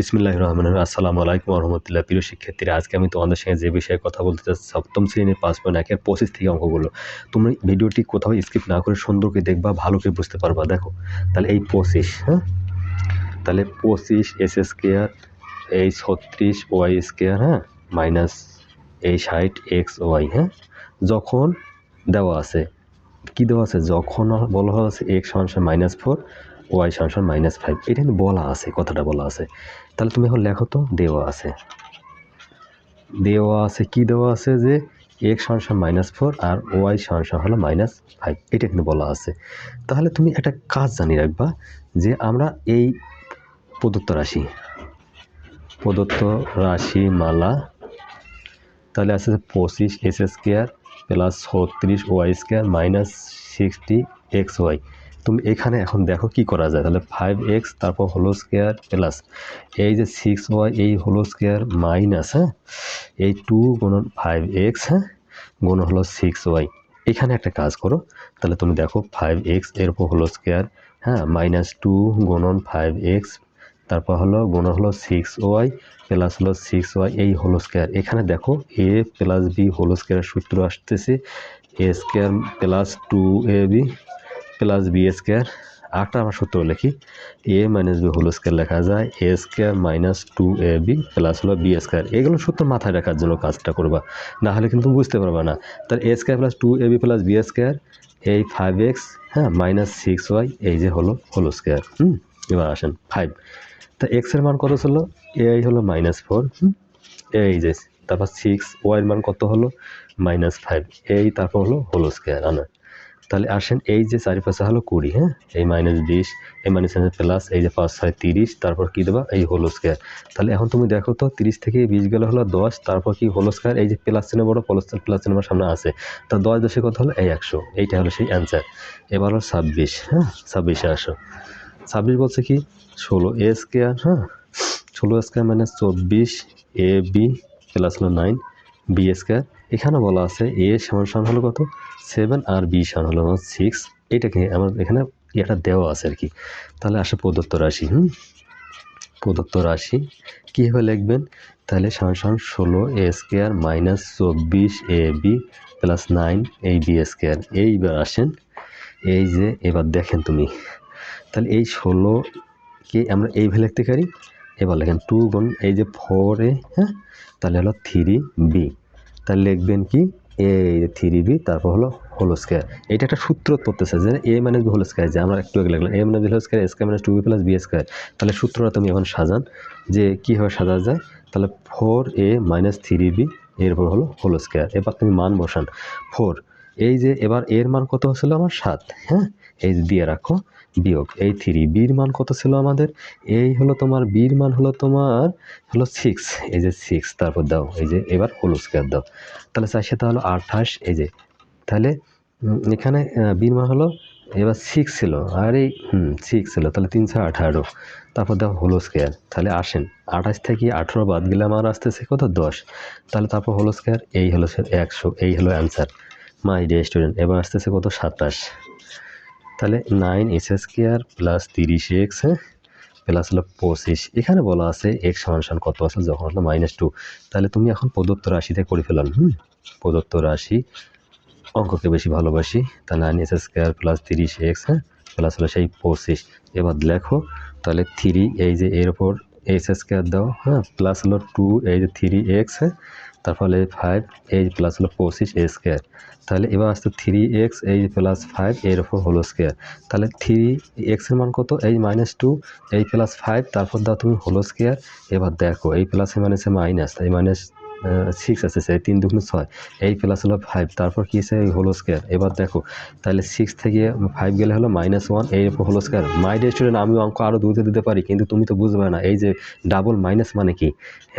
বিসমিল্লাহ রহমান আসসালামু আলাইকুম রহমতুল্লাহ। প্রিয় শিক্ষার্থীরা, আজকে আমি তোমাদের সঙ্গে যে বিষয়ে কথা বলতে চাচ্ছি, সপ্তম শ্রেণির পাঁচ পয়েন্ট একের পঁচিশ থেকে অঙ্কগুলো। তুমি ভিডিওটি কোথাও স্কিপ না করে সুন্দর করে দেখবা, ভালো করে বুঝতে পারবা। দেখো, তাহলে এই পঁচিশ হ্যাঁ? তাহলে পঁচিশ এস স্কোয়ার, এই ছত্রিশ ওয়াই স্কোয়ার হ্যাঁ? মাইনাস এই ষাট এক্স ওয়াই হ্যাঁ? যখন দেওয়া আছে, কি দেওয়া আছে? যখন বলা হচ্ছে এক্স সমান মাইনাস ফোর ওয়াই সমান মাইনাস ফাইভ। এটা কিন্তু বলা আছে, কথাটা বলা আছে। তাহলে তুমি এখন লেখো তো, দেওয়া আছে। দেওয়া আছে, কি দেওয়া আছে যে এক্স সমান মাইনাস ফোর আর ওয়াই সমান হলো মাইনাস ফাইভ। এটা কিন্তু বলা আছে। তাহলে তুমি একটা কাজ জানিয়ে রাখবা যে আমরা এই প্রদত্ত রাশি প্রদত্ত রাশি মালা, তাহলে আছে পঁচিশ এস স্কোয়ার প্লাস ছত্রিশ y square minus sixty x y. তুমি এখানে এখন দেখো কি করা যায়। তাহলে ফাইভ এক্স তারপর হোলো স্কোয়ার প্লাস এই যে সিক্স ওয়াই এই হোলো স্কোয়ার মাইনাস হ্যাঁ? এই টু গুণন ফাইভ এক্স হ্যাঁ? গুণ হলো সিক্স ওয়াই এখানে একটা কাজ করো। তাহলে তুমি দেখো ফাইভ এক্সের উপর হোলো স্কোয়ার হ্যাঁ? মাইনাস টু গুণন ফাইভ এক্স তারপর হলো গুণ হলো সিক্স ওয়াই প্লাস হলো সিক্স ওয়াই এই হোলো স্কোয়ার এখানে দেখো এ প্লাস বি হোলো স্কোয়ারের সূত্র আসতেছে। A square plus two a b plus b square আটটা আমার সূত্র লিখি। A minus b whole square লেখা যায় a square minus two a b plus হলো বি স্কোয়ার এগুলো সূত্র মাথায় রাখার জন্য কাজটা করবা, না হলে কিন্তু বুঝতে পারবা না। তার a square plus two a b plus b square এই ফাইভ এক্স হ্যাঁ মাইনাস সিক্স ওয়াই এই যে হলো হোল স্কোয়ার হুম, এবার আসেন ফাইভ তা এক্সের মান কত ছিল? এই হলো মাইনাস ফোর এই যে, তারপর সিক্স ওয়াইয়ের মান কত হলো? মাইনাস ফাইভ এই তারপর হলো হোল স্কোয়ার আনা তাহলে আসেন এই যে চারিপাশে হলো কুড়ি হ্যাঁ? এই মাইনাস বিশ, এই মাইনাস প্লাস এই যে পাঁচ, ছয়, তিরিশ, তারপর কী দেবা? এই হোল স্কোয়ার তাহলে এখন তুমি দেখো তো, তিরিশ থেকে বিশ গেলে হলো দশ, তারপর কি হোল স্কোয়ার এই যে প্লাস চিহ্ন বড় প্লাস প্লাস চিহ্ন সামনে আছে। তা দশ দশে কত হলো? এই একশো। এইটা হলো সেই অ্যান্সার এবার হলো ছাব্বিশ হ্যাঁ? ছাব্বিশে আসো। ছাব্বিশ বলছে কি? ষোলো এ স্কোয়ার হ্যাঁ? ষোলো স্কোয়ার মানে চব্বিশ এ বি প্লাস হলো নাইন বি স্কোয়ার এখানে বলা আছে এ সমান সমান হলো কত? সেভেন আর বি সমান হলো সিক্স এইটাকে আমার এখানে এটা দেওয়া আছে আর কি। তাহলে আসে প্রদত্ত রাশি, হুম? প্রদত্ত রাশি কীভাবে লিখবেন? তাহলে সমান সমান ষোলো এ স্কোয়ার মাইনাস চব্বিশ এ বি প্লাস নাইন এই বি স্কোয়ার এইবার আসেন, এই যে এবার দেখেন তুমি। তাহলে এই ষোলোকে আমরা এইভাবে লিখতে পারি? এবার লেখেন টু গুণ এই যে ফোর এ হ্যাঁ? তাহলে হলো থ্রি বি তাহলে লিখবেন কি? এ থ্রি বি তারপর হলো হোল স্কোয়ার এটা একটা সূত্র পড়তেছে যে a minus b whole square যে আমরা একটু আগে লাগলাম a minus b whole square square minus two b plus b square তাহলে সূত্রটা তুমি এখন সাজান, যে কীভাবে সাজা যায়। তাহলে four a minus three b এরপর হলো হোল স্কোয়ার এবার তুমি মান বসান। ফোর এই যে এবার এর মান কত হচ্ছিল আমার সাত হ্যাঁ? এই যে দিয়ে রাখো, বিয়োগ, এই থ্রি, বির মান কত ছিল আমাদের? এই হলো তোমার, বির মান হলো তোমার, হলো সিক্স এই যে সিক্স তারপর দাও, এই যে এবার হোল স্কোয়ার দাও। তাহলে চার সাথে হলো আঠাশ, এই যে, তাহলে এখানে বির মান হলো, এবার সিক্স ছিল, আর এই, হুম সিক্স ছিল, তাহলে তিনশো আঠারো, তারপর দাও হোল স্কোয়ার তাহলে আসেন, আঠাশ থেকে আঠেরো বাদ গেলে আমার আসতেছে কত? দশ, তাহলে তারপর হোল স্কোয়ার এই হলো একশো, এই হলো অ্যান্সার মাই ডে স্টুডেন্ট এবার আসতেছে কত? সাতাশ। তাহলে নাইন এস স্কোয়ার প্লাস তিরিশ এক্স হ্যাঁ? প্লাস হলো পঁচিশ। এখানে বলা আছে এক্স সমান কত আছে? যখন হলো মাইনাস টু তাহলে তুমি এখন প্রদত্ত রাশিতে করে ফেলাম হুম? প্রদত্ত রাশি অঙ্ককে বেশি ভালোবাসি। তা নাইন এস স্কোয়ার প্লাস তিরিশ এক্স হ্যাঁ? প্লাস হলো সেই পঁচিশ। এবার লেখো তাহলে থ্রি এই যে এর ওপর এক্স স্কোয়ার দাও হ্যাঁ? প্লাস হলো টু এই যে থ্রি এক্স হ্যাঁ? তারপরে ফাইভ এইচ প্লাস হলো পঁচিশ এ স্কোয়ার তাহলে এবার আসতো three x h plus five এর ওপর হোল স্কোয়ার তাহলে থ্রি এক্সের মান কত? এই মাইনাস টু এই প্লাস ফাইভ তারপর দাও তুমি হোল স্কোয়ার এবার দেখো এই প্লাসে মাইনাসে মাইনাস এই মাইনাস সিক্স আছে সে তিন দুগুণ ছয়। এই প্লাস হলো ফাইভ তারপর কী আছে? হোলো স্কোয়ার এবার দেখো, তাহলে সিক্স থেকে ফাইভ গেলে হলো মাইনাস ওয়ান এই whole square my dear student আমি অঙ্ক আরও দুধে দিতে পারি, কিন্তু তুমি তো বুঝবে না, এই যে ডাবল মাইনাস মানে কি?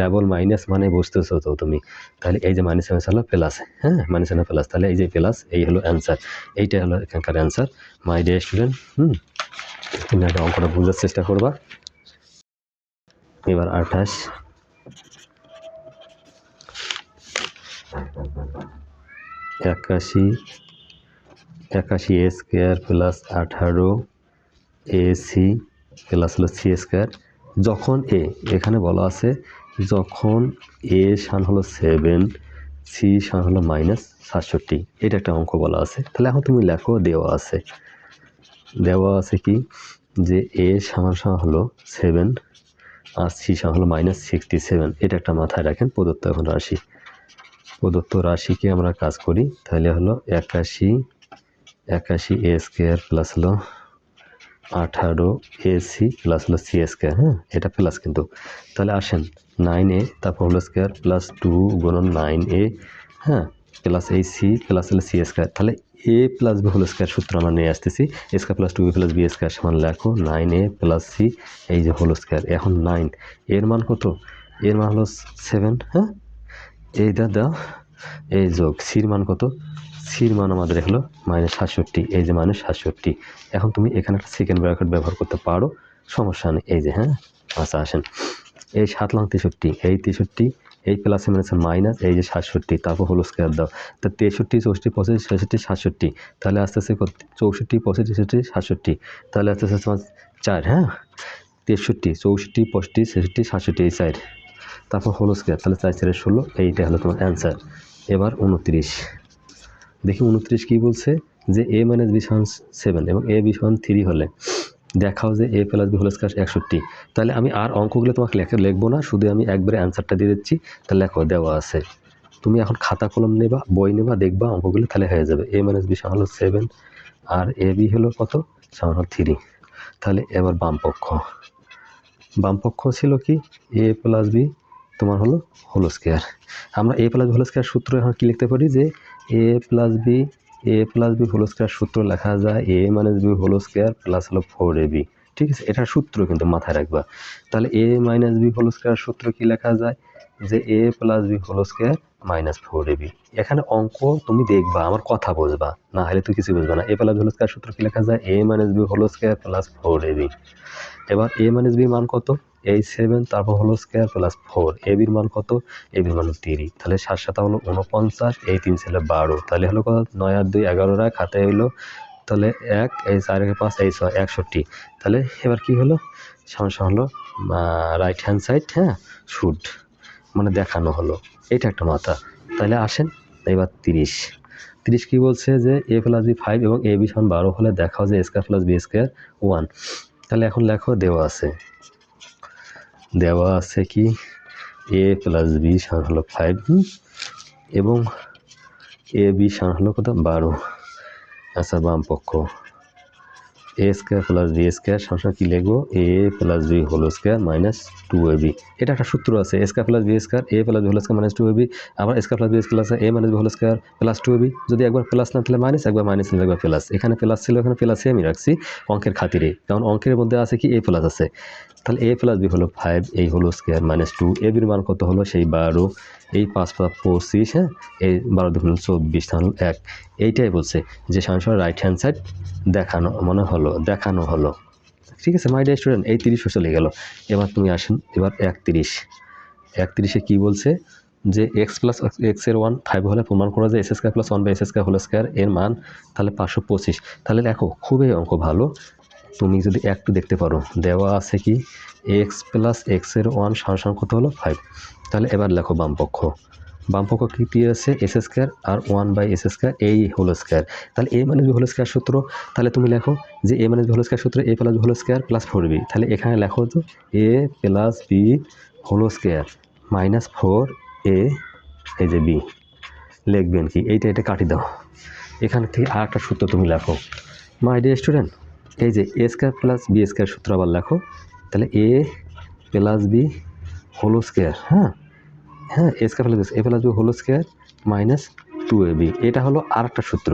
ডাবল মাইনাস মানে বুঝতেছো তো তুমি। তাহলে এই যে মাইনাস মাইনাস হলো প্লাস হ্যাঁ? মাইনাস হলো প্লাস তাহলে এই যে প্লাস এই হলো অ্যান্সার এইটা হলো এখানকার অ্যান্সার মাই ডে স্টুডেন্ট হুম? তুমি একটা অঙ্কটা বোঝার চেষ্টা করবা। এবার আঠাশ। একাশি একাশি এ স্কোয়ার প্লাস আঠারো এসি প্লাস হলো সি স্কোয়ার যখন এ এখানে বলা আছে, যখন এ সান হলো সেভেন সি সান হলো মাইনাস সাতষট্টি। এটা একটা অঙ্ক বলা আছে। তাহলে এখন তুমি লেখো, দেওয়া আছে। দেওয়া আছে কি? যে এ সমান হলো সেভেন আর সি সমান হলো মাইনাস সিক্সটি সেভেন এটা একটা মাথায় রাখেন প্রদত্ত এখন রাশি। প্রদত্ত রাশিকে আমরা কাজ করি, তাহলে হলো একাশি একাশি এ স্কোয়ার প্লাস হলো আঠারো এ সি প্লাস হলো সি স্কোয়ার হ্যাঁ? এটা প্লাস কিন্তু। তাহলে আসেন নাইন এ তারপর হলো স্কোয়ার প্লাস টু গুণন নাইন এ হ্যাঁ? প্লাস এই সি প্লাস হলো সি স্কোয়ার তাহলে a plus b whole square সূত্র আমরা নিয়ে আসতেছি। Square plus two b plus b square সমান লেখো নাইন এ প্লাস সি এই যে হোল স্কোয়ার এখন নাইন এর মান কত? এর মান হলো সেভেন হ্যাঁ? এই দাদা, এই যোগ সির মান কত? সির মান আমাদের হলো মাইনাস সাতষট্টি, এই যে মাইনাস সাতষট্টি। এখন তুমি এখানে একটা সেকেন্ড ব্র্যাকেট ব্যবহার করতে পারো, সমস্যা নেই। এই যে হ্যাঁ? আচ্ছা আসেন। এই সাত লং তেষট্টি, এই তেষট্টি, এই প্লাসে মাইনাসে মাইনাস এই যে সাতষট্টি, তারপর হলো স্কোয়ার দাও। তা তেষট্টি, চৌষট্টি পঁচিশ ছেষট্টি, সাতষট্টি। তাহলে আস্তে আস্তে চৌষট্টি পঁচিশ ছেষট্টি, সাতষট্টি। তাহলে আস্তে আস্তে চার হ্যাঁ? তেষট্টি, চৌষট্টি, পঁয়ষট্টি, ছেষট্টি, সাতষট্টি, এই চার তারপর হলো স্কোয়ার তাহলে চার চারের ষোলো এইটা হলো তোমার অ্যান্সার এবার উনত্রিশ। দেখি উনত্রিশ কী বলছে? যে এ মাইনাস বি সমান সেভেন এবং এ বি সমান থ্রি হলে দেখাও যে a plus b whole square একষট্টি। তাহলে আমি আর অঙ্কগুলো তোমাকে লেখে, লিখব না, শুধু আমি একবারে অ্যান্সারটা দিয়ে দিচ্ছি। তাহলে লেখো, দেওয়া আছে। তুমি এখন খাতা কলম নেবা, বই নেবা, দেখবা, অঙ্কগুলো তাহলে হয়ে যাবে। এ মাইনাস বি সমান হলো সেভেন আর এ বি হলো কত? সমান হলো থ্রি তাহলে এবার বাম পক্ষ। বাম পক্ষ ছিল কি? এ প্লাস বি তোমার হলো হোল স্কোয়ার আমরা এ প্লাস হোল স্কোয়ার সূত্র এখন কী লিখতে পারি? যে a plus b a plus b whole square সূত্র লেখা যায় a minus b whole square plus হলো ফোর এ বি ঠিক আছে? এটার সূত্র কিন্তু মাথায় রাখবা। তাহলে a minus b whole square সূত্র কী লেখা যায়? যে a plus b whole square minus four a b এখানে অঙ্ক তুমি দেখবা, আমার কথা বুঝবা, না হলে তুই কিছু বুঝবা না। এ প্লাস হোল স্কোয়ার সূত্র কি লেখা যায়? A minus b whole square plus four a b এবার এ মাইনাস বি মান কত? এই সেভেন তারপর হলো স্কোয়ার প্লাস ফোর এ বির মান কত? এ বির মান হলো তিরি তাহলে সাত সাতা হলো উনপঞ্চাশ এই তিন ছেলে বারো। তাহলে হলো কত? নয় আর দুই এগারো রায় খাতায় হইল, তাহলে এক, এই চার একে পাঁচ, এই ছয়, একষট্টি। তাহলে এবার কি হলো? সমস্যা হলো রাইট হ্যান্ড সাইড হ্যাঁ শুড মানে দেখানো হলো। এটা একটা মাথা। তাহলে আসেন এবার তিরিশ। তিরিশ কী বলছে যে এ প্লাস বি ফাইভ এবং এ বি সমান বারো হলে দেখাও যে square plus b square one তাহলে এখন লেখো, দেওয়া আছে। দেওয়া আছে কি? এ প্লাস বি সমান হলো ফাইভ এবং এ বি সমান হলো কত? বারো। আচ্ছা বাম পক্ষ a square plus b square সবসময় কি লিখব? A plus b whole square minus two a b এটা একটা সূত্র আছে square plus b square a plus b whole square minus two a b আবার স্কোয়ার প্লাস বি স্কোয়ার আছে a minus b whole square plus two a b যদি একবার plus না তাহলে মাইনাস একবার মাইনাস নিলে একবার প্লাস এখানে প্লাস ছিল, এখানে প্লাসই আমি রাখছি অঙ্কের খাতিরে। কারণ অঙ্কের মধ্যে আছে কি এ প্লাস আছে। তাহলে এ প্লাস বি হলো ফাইভ এই হলো স্কোয়ার মাইনাস টু এ বির মান কত হলো? সেই বারো, এই পাঁচ পাঁচ পঁচিশ হ্যাঁ? এই বারো হলো চব্বিশ, তাহলে এক। এইটাই বলছে যে সাংসদ রাইট হ্যান্ড সাইড দেখানো, মনে হলো, দেখানো হলো। ঠিক আছে মাই ডিয়ার স্টুডেন্ট এই তিরিশ চলে গেল। এবার তুমি আসেন, এবার একত্রিশ। একত্রিশে কী বলছে? যে এক্স প্লাস এক্সের ওয়ান ফাইভ হলে প্রমাণ করা যায় x square plus one by x square whole square এর মান তাহলে পাঁচশো পঁচিশ। তাহলে দেখো, খুবই অঙ্ক ভালো। তুমি যদি একটু দেখতে পারো, দেওয়া আছে কি? এক্স প্লাস এক্সের ওয়ান সমান কত হলো? ফাইভ তাহলে এবার লেখো বামপক্ষ বামপক্ষ কী দিয়ে আছে? এস স্কোয়ার আর ওয়ান বাই এস স্কোয়ার এই হোল স্কোয়ার তাহলে এ মানে হোল স্কোয়ার সূত্র, তাহলে তুমি লেখো যে এ মানে হোল স্কোয়ার সূত্র a plus whole square plus four b তাহলে এখানে লেখো তো a plus b whole square minus four a এই যে বি লিখবেন কি? এইটা এটা কাটি দাও। এখান থেকে আর একটা সূত্র তুমি লেখো। মাই ডিয়ার স্টুডেন্ট এই যে a square plus b square সূত্র আবার লেখো। তাহলে a plus b whole square হ্যাঁ? হ্যাঁ a square plus a plus b whole square minus two a b এটা হলো আর একটা সূত্র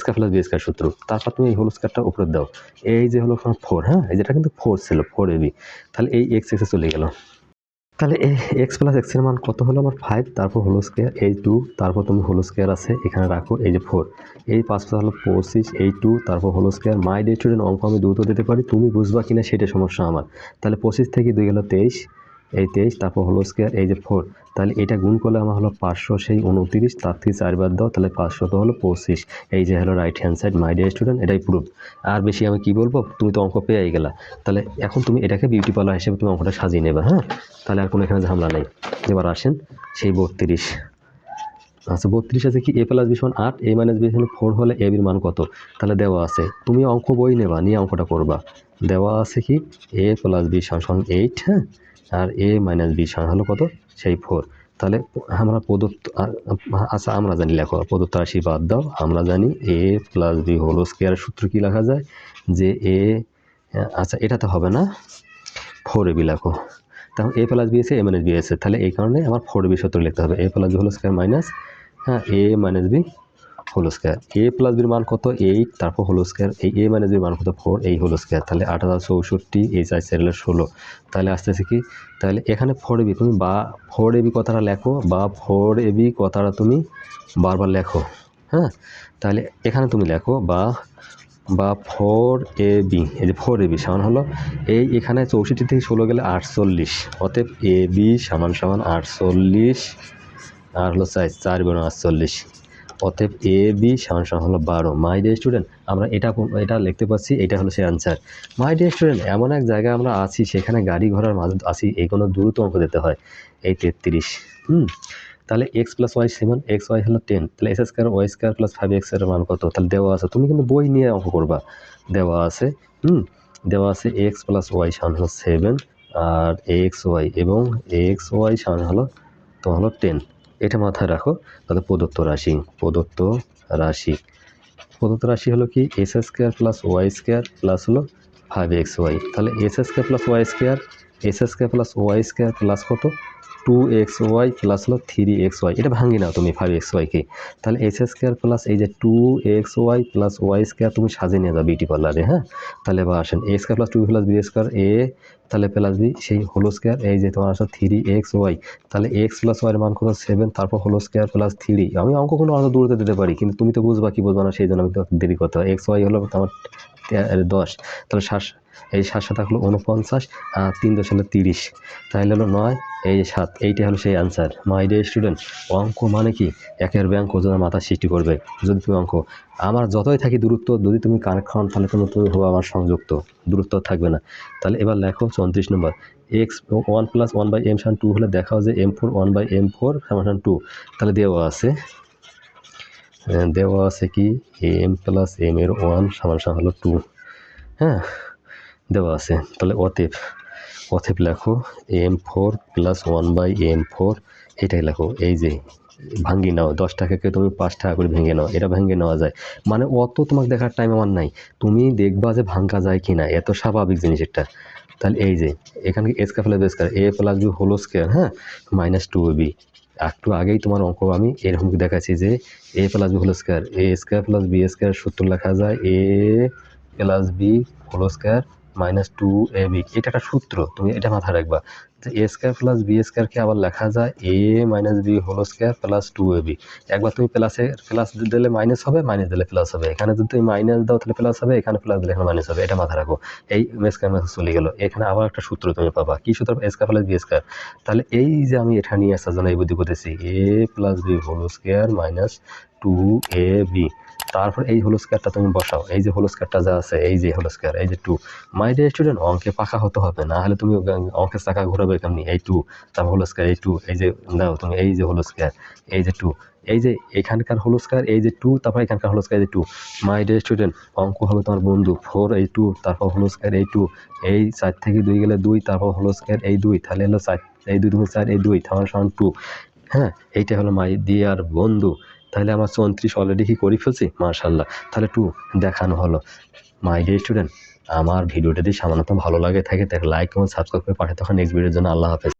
স্কোয়ার প্লাস বি স্কোয়ার সূত্র। তারপর তুমি এই হোল স্কোয়ারটা উপরে দাও। এই যে হলো ফোর হ্যাঁ? এই যেটা কিন্তু ফোর ছিল ফোর এ বি তাহলে এই এক্স এক্সে চলে গেল। তাহলে এক্স প্লাস এক্সের মান কত হলো আমার ফাইভ তারপর হোল স্কোয়ার এই টু তারপর তুমি হোল স্কোয়ার আছে, এখানে রাখো, এই যে ফোর এই পাঁচটা হলো পঁচিশ এই টু তারপর whole square my dear student অঙ্ক আমি দ্রুত দিতে পারি, তুমি বুঝবা কিনা সেটা সমস্যা আমার। তাহলে পঁচিশ থেকে দুই গেলো তেইশ এই তেইশ, তারপর হলো স্কোয়ার এই যে ফোর তাহলে এটা গুণ করলে আমার হলো পাঁচশো, সেই উনত্রিশ, তার থেকে চারবার দাও, তাহলে পাঁচশো তো হলো পঁচিশ। এই যে হলো right hand side my dear student এটাই প্রুফ আর বেশি আমি কি বলব? তুমি তো অঙ্ক পেয়ে গেলা। তাহলে এখন তুমি এটাকে বিউটি পার্লার হিসেবে তুমি অঙ্কটা সাজিয়ে নেবে হ্যাঁ? তাহলে আর কোনো এখানে ঝামেলা নেই। এবার আসেন, সেই বত্রিশ। আচ্ছা বত্রিশ আছে কি? এ প্লাস বি আট এ মাইনাস বি ফোর হলে এ বির মান কত? তাহলে দেওয়া আছে। তুমি অঙ্ক বই নেবা, নিয়ে অঙ্কটা করবা। দেওয়া আছে কি? এ প্লাস বি এইট হ্যাঁ? আর এ মাইনাস বি সমান হলো কত? সেই ফোর তাহলে আমরা প্রদত্ত আচ্ছা আমরা জানি, লেখো, প্রদত্ত রাশি বাদ দাও। আমরা জানি a plus b whole square সূত্র কি লেখা যায়? যে এ আচ্ছা এটা তো হবে না। ফোর এ বি লেখো। তখন এ প্লাস বি এসে এ মাইনাস বি এসে তাহলে এই কারণে আমার ফোর বি সূত্র লিখতে হবে। A plus b whole square minus হ্যাঁ a minus b whole square a plus বির মান কত? এইট তারপর হোল স্কোয়ার এই এ মাইনাস বির মান কত? ফোর এই হোল স্কোয়ার তাহলে আট হাজার চৌষট্টি, এই চার চার ষোলো। তাহলে আস্তে আস্তে কি? তাহলে এখানে ফোর এবি তুমি বা ফোর এবি কথাটা লেখো বা ফোর এবি কথাটা তুমি বারবার লেখো হ্যাঁ? তাহলে এখানে তুমি লেখো বা বা ফোর এ বি এই যে ফোর এ বি সমান হলো, এই এখানে চৌষট্টি থেকে ষোলো গেলে আটচল্লিশ, অতএব এ বি সমান সমান আটচল্লিশ, আর হলো চার চার বেরো আটচল্লিশ। অতএব এ বি সমান হলো বারো। মাই ডিয়ার স্টুডেন্ট আমরা এটা এটা লিখতে পারছি, এটা হলো সেই আনসার মাই ডিয়ার স্টুডেন্ট এমন এক জায়গায় আমরা আছি, সেখানে গাড়ি ঘোড়ার মাঝে আছি এই কোনো দ্রুত অঙ্ক দিতে হয়। এই তেত্রিশ, হুম? তাহলে x plus y seven x y হলো টেন তাহলে x square y square plus five এক্সের মান কত? তাহলে দেওয়া আছে, তুমি কিন্তু বই নিয়ে অঙ্ক করবা। দেওয়া আছে, হুম? দেওয়া আছে এক্স প্লাস ওয়াই সমান হলো সেভেন আর এক্স ওয়াই এবং এক্স ওয়াই সমান হলো, তোমার হলো টেন এটা মাথায় রাখো, তাহলে প্রদত্ত রাশি প্রদত্ত রাশি। প্রদত্ত রাশি হলো কি? X square plus y square plus হলো ফাইভ এক্স ওয়াই তাহলে x square plus y square x square plus y square plus কত? টু এক্স ওয়াই প্লাস হলো থ্রি এক্স ওয়াই এটা ভাঙি নাও তুমি ফাইভ এক্স ওয়াইকে তাহলে এস স্কোয়ার প্লাস এই যে two x y plus y square তুমি সাজিয়ে নিয়ে যাও বিউটি পার্লারে হ্যাঁ? তাহলে এবার আসেন a square plus two plus b square a তাহলে প্লাস বি, সেই হোলো স্কোয়ার এই যে তোমার আসলে থ্রি এক্স ওয়াই তাহলে এক্স প্লাস ওয়াইয়ের মান কত? সেভেন তারপর হোলো স্কোয়ার প্লাস থ্রি আমি অঙ্ক কোনো অত দূরতে দিতে পারি, কিন্তু তুমি তো বুঝবা কি বুঝবা না, সেই জন্য আমি তো দেরি করতে হয় এক্স ওয়াই হলো তোমার দশ। তাহলে সাত, এই সাত সাত হলো উনপঞ্চাশ আর তিন দশ হলো তিরিশ। তাহলে হলো নয়, এই যে সাত, এইটাই হলো সেই আনসার মাই ডে স্টুডেন্ট অঙ্ক মানে কি? একের ব্যাংক ওজনের মাথা সৃষ্টি করবে। যদি তুমি অঙ্ক আমার যতই থাকি দূরত্ব যদি তুমি কানেকশন তাহলে তুমি তুমি হবে আমার সংযুক্ত। দূরত্ব থাকবে না। তাহলে এবার লেখো চৌত্রিশ number. X one plus one by m San two হলে দেখাও যে m four one by m four সমান টু তাহলে দেওয়া আছে। আহ, দেওয়া আছে কি? এম প্লাস এম এর ওয়ান সমান হলো টু হ্যাঁ দেওয়া আছে। তাহলে অতএব অতএব লেখো m four plus one by m four এটাই লেখো। এই যে ভাঙ্গি নাও, দশ টাকাকে তুমি পাঁচ টাকা করে ভেঙে নাও, এটা ভেঙে নেওয়া যায়। মানে অত তোমাকে দেখার টাইম আমার নাই। তুমি দেখবা যে ভাঙ্গা যায় কি না এত স্বাভাবিক জিনিস এটা। তাহলে এই যে, এখানে এসকা plus b square a plus b whole square হ্যাঁ? মাইনাস টু বি একটু আগেই তোমার অঙ্ক আমি এরকম দেখাচ্ছি যে a plus b whole square a square plus b square সূত্র লেখা যায়। A plus b whole square minus two a b এটা একটা সূত্র, তুমি এটা মাথায় রাখবা। এ স্কোয়ার প্লাস বি স্কোয়ারকে আবার লেখা যায় a minus b whole square plus two a b একবার তুমি প্লাসে প্লাস দিলে মাইনাস হবে মাইনাস দিলে প্লাস হবে। এখানে যদি তুমি মাইনাস দাও তাহলে প্লাস হবে, এখানে প্লাস দিলে এখানে মাইনাস হবে। এটা মাথায় রাখো। এই স্কোয়ার মাইনাস চলে গেলো। এখানে আবার একটা সূত্র তুমি পাবা। কি সূত্র? A square plus b square তাহলে এই যে আমি এটা নিয়ে আসার জন্য এই বুদ্ধি করতেছি। A plus b whole square minus two a b তারপর এই হোল স্কোয়ারটা তুমি বসাও। এই যে হোল স্কোয়ারটা যা আছে, এই যে হোল স্কোয়ার এই যে টু মাই ডে স্টুডেন্ট অঙ্কে পাকা হতে হবে, না হলে তুমি অঙ্কের চাকা ঘোরাবে কেমনি? এই টু তারপর হোল স্কোয়ার এই টু এই যে দাও তুমি, এই যে হোল স্কোয়ার এই যে টু এই যে এখানকার হোল স্কোয়ার এই যে টু তারপর এখানকার হোল স্কোয়ার এই টু মাই ডে স্টুডেন্ট অঙ্ক হবে তোমার বন্ধু ফোর এই টু তারপর হোল স্কোয়ার এই টু এই চার থেকে দুই গেলে দুই, তারপর হোল স্কোয়ার এই দুই। তাহলে হলো চার, এই দুই দুই চার, এই দুই, তাহলে সমান টু হ্যাঁ এইটা হলো মাই ডিয়ার বন্ধু। তাহলে আমার চৌত্রিশ অলরেডি কি করে ফেলছি? মার্শাল্লাহ তাহলে টু দেখানো হলো। মাই ডে স্টুডেন্ট আমার ভিডিওটা যদি সামান্য ভালো লাগে থাকে তাকে লাইক এবং সাবস্ক্রাইব করে পাঠাতে তখন নেক্সট ভিডিওর জন্য আল্লাহ হাফেজ।